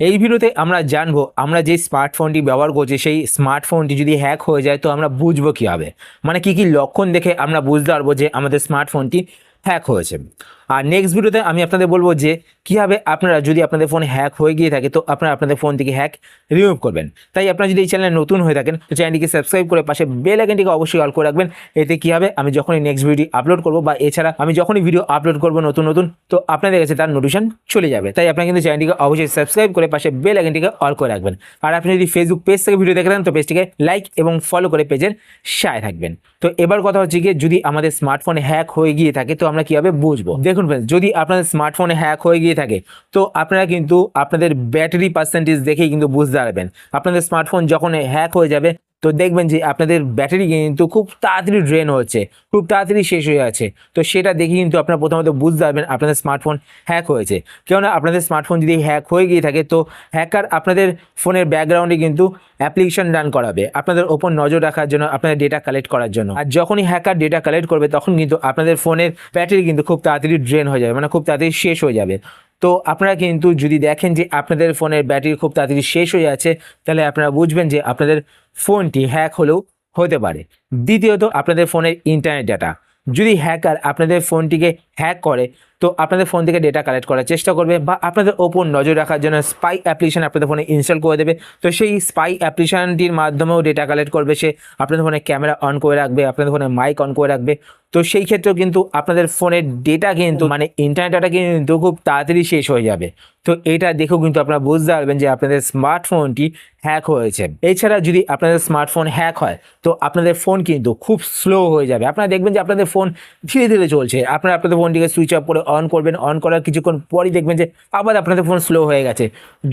এই ভিডিওতে আমরা জানব, আমরা যে স্মার্টফোনটি ব্যবহার করছি, সেই স্মার্টফোনটি যদি হ্যাক হয়ে যায়, তো আমরা বুঝব কীভাবে? মানে কি কি লক্ষণ দেখে আমরা বুঝতে পারব যে আমাদের স্মার্টফোনটি হ্যাক হয়েছে? আর নেক্সট ভিডিওতে আমি আপনাদের বলব যে কীভাবে আপনারা যদি আপনাদের ফোন হ্যাক হয়ে গিয়ে থাকে, তো আপনারা আপনাদের ফোন থেকে হ্যাক রিমুভ করবেন। তাই আপনারা যদি এই চ্যানেলে নতুন হয়ে থাকেন, তো চ্যানেলটিকে সাবস্ক্রাইব করে পাশে বেল আইকনটিকে অবশ্যই অল করে রাখবেন। এতে কী হবে? আমি যখনই নেক্সট ভিডিও আপলোড করব, বা এছাড়া আমি যখনই ভিডিও আপলোড করব নতুন নতুন, তো আপনাদের কাছে তার নোটিশন চলে যাবে। তাই আপনারা কিন্তু চ্যানেলটিকে অবশ্যই সাবস্ক্রাইব করে পাশে বেল আইকনটিকে অল করে রাখবেন। আর আপনি যদি ফেসবুক পেজ থেকে ভিডিও দেখে থাকেন, তো পেজটিকে লাইক এবং ফলো করে পেজের সায় থাকবেন। তো এবার কথা হচ্ছে যদি আমাদের স্মার্টফোনে হ্যাক হয়ে গিয়ে থাকে, তো আমরা কীভাবে বুঝব? দেখুন friends, যদি আপনাদের স্মার্টফোনে হ্যাক হয়ে গিয়ে থাকে তো আপনারা কিন্তু আপনাদের ব্যাটারি পার্সেন্টেজ দেখেই কিন্তু বুঝতে পারবেন। আপনাদের স্মার্টফোন যখন হ্যাক হয়ে যাবে তো দেখবেন যে আপনাদের ব্যাটারি কিন্তু খুব তাড়াতাড়ি ড্রেন হচ্ছে খুব তাড়াতাড়ি শেষ হয়ে যাচ্ছে তো সেটা দেখে কিন্তু আপনারা প্রথমত বুঝতে পারবেন আপনাদের স্মার্টফোন হ্যাক হয়েছে। কেননা আপনাদের স্মার্টফোন যদি হ্যাক হয়ে গিয়ে থাকে তো হ্যাকার আপনাদের ফোনের ব্যাকগ্রাউন্ডে কিন্তু অ্যাপ্লিকেশন রান করাবে। আপনাদের ওপর নজর রাখার জন্য, আপনাদের ডেটা কালেক্ট করার জন্য। আর যখনই হ্যাকার ডেটা কালেক্ট করবে, তখন কিন্তু আপনাদের ফোনের ব্যাটারি কিন্তু খুব তাড়াতাড়ি ড্রেন হয়ে যাবে মানে খুব তাড়াতাড়ি শেষ হয়ে যাবে। তো আপনারা কিন্তু যদি দেখেন যে আপনাদের ফোনের ব্যাটারি খুব তাড়াতাড়ি শেষ হয়ে যাচ্ছে তাহলে আপনারা বুঝবেন যে আপনাদের ফোনটি হ্যাক হলেও হতে পারে। দ্বিতীয়ত, আপনাদের ফোনের ইন্টারনেট ডাটা। যদি হ্যাকার আপনাদের ফোনটিকে হ্যাক করে তো আপনাদের ফোন থেকে ডেটা কালেক্ট করার চেষ্টা করবে বা আপনাদের ওপর নজর রাখার জন্য স্পাই অ্যাপ্লিকেশান আপনাদের ফোনে ইনস্টল করে দেবে। তো সেই স্পাই অ্যাপ্লিকেশানটির মাধ্যমেও ডেটা কালেক্ট করবে সে। আপনাদের ফোনে ক্যামেরা অন করে রাখবে, আপনাদের ফোনে মাইক অন করে রাখবে। তো সেই ক্ষেত্রেও কিন্তু আপনাদের ফোনের ডেটা কিন্তু মানে ইন্টারনেট ডাটা কিন্তু খুব তাড়াতাড়ি শেষ হয়ে যাবে। তো এটা দেখেও কিন্তু আপনারা বুঝতে পারবেন যে আপনাদের স্মার্টফোনটি হ্যাক হয়েছে। এছাড়া যদি আপনাদের স্মার্টফোন হ্যাক হয়, তো আপনাদের ফোন কিন্তু খুব স্লো হয়ে যাবে। আপনারা দেখবেন যে আপনাদের ফোন ধীরে ধীরে চলছে। আপনারা আপনাদের ফোনটিকে সুইচ অফ করে অন করবেন অন করার কিছুক্ষণ পরই দেখবেন যে আবার আপনাদের ফোন স্লো হয়ে গেছে।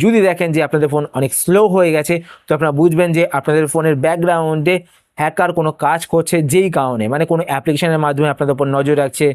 যদি দেখেন যে আপনাদের ফোন অনেক স্লো হয়ে গেছে, তো আপনারা বুঝবেন যে আপনাদের ফোনের ব্যাকগ্রাউন্ডে হ্যাকার কোনো কাজ করছে যেই কারণে মানে কোনো অ্যাপ্লিকেশনের মাধ্যমে আপনাদের উপর নজর রাখছে,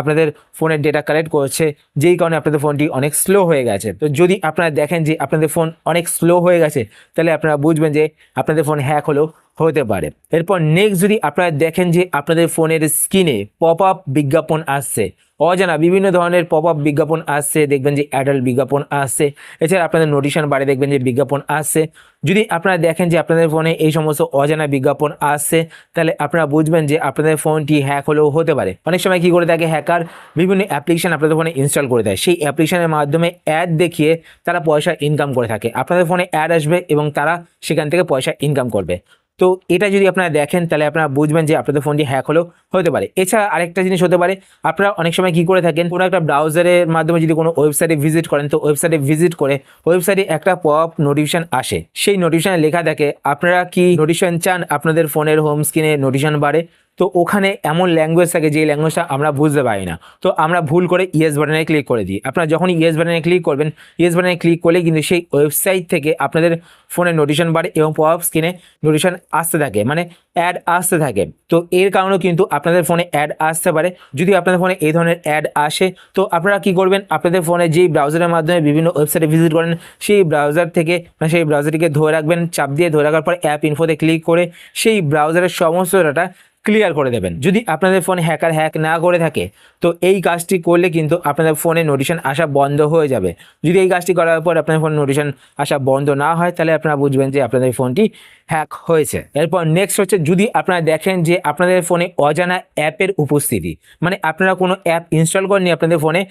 আপনাদের ফোনের ডেটা কালেক্ট করছে, যেই কারণে আপনাদের ফোনটি অনেক স্লো হয়ে গেছে। তো যদি আপনারা দেখেন যে আপনাদের ফোন অনেক স্লো হয়ে গেছে, তাহলে আপনারা বুঝবেন যে আপনাদের ফোন হ্যাক হলেও হতে পারে। এরপর নেক্সট যদি আপনারা দেখেন যে আপনাদের ফোনের স্ক্রিনে পপ আপ বিজ্ঞাপন আসছে, অজানা বিভিন্ন ধরনের পপ আপ বিজ্ঞাপন আসছে, দেখবেন যে অ্যাডাল্ট বিজ্ঞাপন আসছে, এছাড়া আপনাদের নোটিশন বারে দেখবেন যে বিজ্ঞাপন আসছে। যদি আপনারা দেখেন যে আপনাদের ফোনে এই সমস্ত অজানা বিজ্ঞাপন আসছে, তাহলে আপনারা বুঝবেন যে আপনাদের ফোনটি হ্যাক হলেও হতে পারে। অনেক সময় কী করে থাকে হ্যাকার বিভিন্ন অ্যাপ্লিকেশন আপনাদের ফোনে ইনস্টল করে দেয়। সেই অ্যাপ্লিকেশানের মাধ্যমে অ্যাড দেখিয়ে তারা পয়সা ইনকাম করে থাকে। আপনাদের ফোনে অ্যাড আসবে এবং তারা সেখান থেকে পয়সা ইনকাম করবে। তো এটা যদি আপনারা দেখেন, তাহলে আপনারা বুঝবেন যে আপনাদের ফোনটি হ্যাক হলেও হতে পারে। এছাড়া আরেকটা জিনিস হতে পারে, আপনারা অনেক সময় কি করে থাকেন, কোনো একটা ব্রাউজারের মাধ্যমে যদি কোনো ওয়েবসাইটে ভিজিট করেন, তো ওয়েবসাইটে ভিজিট করে ওয়েবসাইটে একটা পপ নোটিফিকেশন আসে। সেই নোটিফিকেশানে লেখা থাকে, আপনারা কি নোটিফিকেশন চান? আপনাদের ফোনের হোম স্ক্রিনে নোটিফিকেশন বাড়ে। তো ওখানে এমন ল্যাঙ্গুয়েজ থাকে যে ল্যাঙ্গুয়েজটা আমরা বুঝতে পারি না। তো আমরা ভুল করে ইয়েস বাটনে ক্লিক করে দিই। আপনারা যখন ইয়েস বাটনে ক্লিক করবেন ইয়েস বাটনে ক্লিক করলে কিন্তু সেই ওয়েবসাইট থেকে আপনাদের ফোনে নোটিশন বাড়ে এবং পপ স্ক্রিনে নোটিশন আসতে থাকে মানে অ্যাড আসতে থাকে। তো এর কারণেও কিন্তু আপনাদের ফোনে অ্যাড আসতে পারে। যদি আপনাদের ফোনে এই ধরনের অ্যাড আসে, তো আপনারা কি করবেন? আপনাদের ফোনে যেই ব্রাউজারের মাধ্যমে বিভিন্ন ওয়েবসাইটে ভিজিট করেন, সেই ব্রাউজার থেকে মানে সেই ব্রাউজারটিকে ধরে রাখবেন, চাপ দিয়ে ধরে রাখার পর অ্যাপ ইনফোতে ক্লিক করে সেই ব্রাউজারের সমস্ত ডাটা ক্লিয়ার করে দেবেন। যদি আপনাদের ফোনে হ্যাকার হ্যাক না করে থাকে, তো এই কাজটি করলে কিন্তু আপনাদের ফোনে নোটিশন আসা বন্ধ হয়ে যাবে। যদি এই কাজটি করার পর আপনাদের ফোনে নোটিশন আসা বন্ধ না হয়, তাহলে আপনারা বুঝবেন যে আপনাদের ফোনটি হ্যাক হয়েছে। এরপর নেক্সট হচ্ছে, যদি আপনারা দেখেন যে আপনাদের ফোনে অজানা অ্যাপের উপস্থিতি মানে আপনারা কোনো অ্যাপ ইনস্টল করেননি আপনাদের ফোনে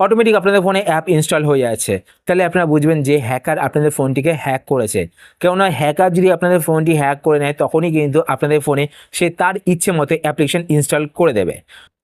অটোমেটিক আপনাদের ফোনে অ্যাপ ইনস্টল হয়ে যাচ্ছে। তাহলে আপনারা বুঝবেন যে হ্যাকার আপনাদের ফোনটিকে হ্যাক করেছে। কেননা হ্যাকার যদি আপনাদের ফোনটি হ্যাক করে নেয়, তখনই কিন্তু আপনাদের ফোনে সে তার ইচ্ছে মতো অ্যাপ্লিকেশন ইনস্টল করে দেবে।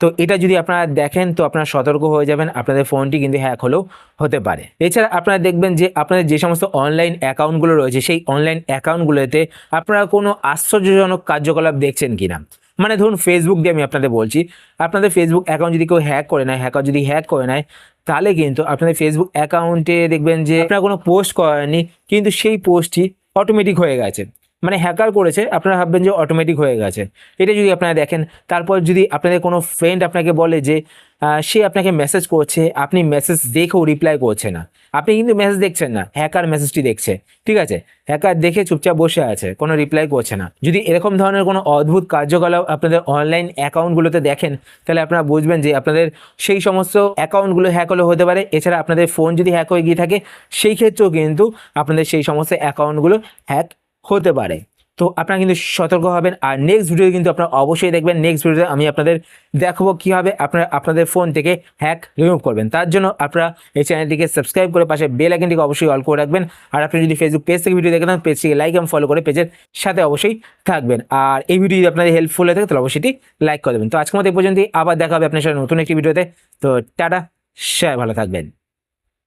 তো এটা যদি আপনারা দেখেন, তো আপনারা সতর্ক হয়ে যাবেন, আপনাদের ফোনটি কিন্তু হ্যাক হলেও হতে পারে। এছাড়া আপনারা দেখবেন যে আপনাদের যে সমস্ত অনলাইন অ্যাকাউন্টগুলো রয়েছে, সেই অনলাইন অ্যাকাউন্টগুলোতে আপনারা কোনো আশ্চর্যজনক কার্যকলাপ দেখছেন কিনা। মানে ধরুন ফেসবুক দিয়ে আমি আপনাদের বলছি, আপনাদের ফেসবুক অ্যাকাউন্ট যদি কেউ হ্যাক করে নেয় হ্যাকার যদি হ্যাক করে নেয়, তাহলে কিন্তু আপনাদের ফেসবুক অ্যাকাউন্টে দেখবেন যে আপনারা কোনো পোস্ট করেননি, কিন্তু সেই পোস্টটি অটোমেটিক হয়ে গেছে। মানে হ্যাকার করেছে, আপনারা ভাববেন যে অটোমেটিক হয়ে গেছে। এটা যদি আপনারা দেখেন, তারপর যদি আপনাদের কোনো ফ্রেন্ড আপনাকে বলে যে সে আপনাকে মেসেজ করছে, আপনি মেসেজ দেখেও রিপ্লাই করছে না। আপনি কিন্তু মেসেজ দেখছেন না হ্যাকার মেসেজটি দেখছে, ঠিক আছে? হ্যাকার দেখে চুপচাপ বসে আছে, কোনো রিপ্লাই করছে না। যদি এরকম ধরনের কোনো অদ্ভুত কার্যকলাপ আপনাদের অনলাইন অ্যাকাউন্টগুলোতে দেখেন, তাহলে আপনারা বুঝবেন যে আপনাদের সেই সমস্ত অ্যাকাউন্টগুলো হ্যাক হলে হতে পারে। এছাড়া আপনাদের ফোন যদি হ্যাক হয়ে গিয়ে থাকে, সেই ক্ষেত্রেও কিন্তু আপনাদের সেই সমস্ত অ্যাকাউন্টগুলো হ্যাক হতে পারে। তো আপনারা কিন্তু সতর্ক হবেন আর নেক্সট ভিডিও কিন্তু আপনারা অবশ্যই দেখবেন। নেক্সট ভিডিওতে আমি আপনাদের দেখাবো কীভাবে আপনারা আপনাদের ফোন থেকে হ্যাক রিমুভ করবেন। তার জন্য আপনারা এই চ্যানেলটিকে সাবস্ক্রাইব করে পাশে বেল আইকনটিকে অবশ্যই অল করে রাখবেন। আর আপনি যদি ফেসবুক পেজ থেকে ভিডিও দেখেন পেজটিকে লাইক এবং ফলো করে পেজের সাথে অবশ্যই থাকবেন। আর এই ভিডিও যদি আপনাদের হেল্পফুল হয়ে থাকে, তাহলে অবশ্যই লাইক করে দেবেন। তো আজকের মতো এই পর্যন্তই। আবার দেখা হবে আপনার সাথে নতুন একটি ভিডিওতে তো টাটা, সবাই ভালো থাকবেন।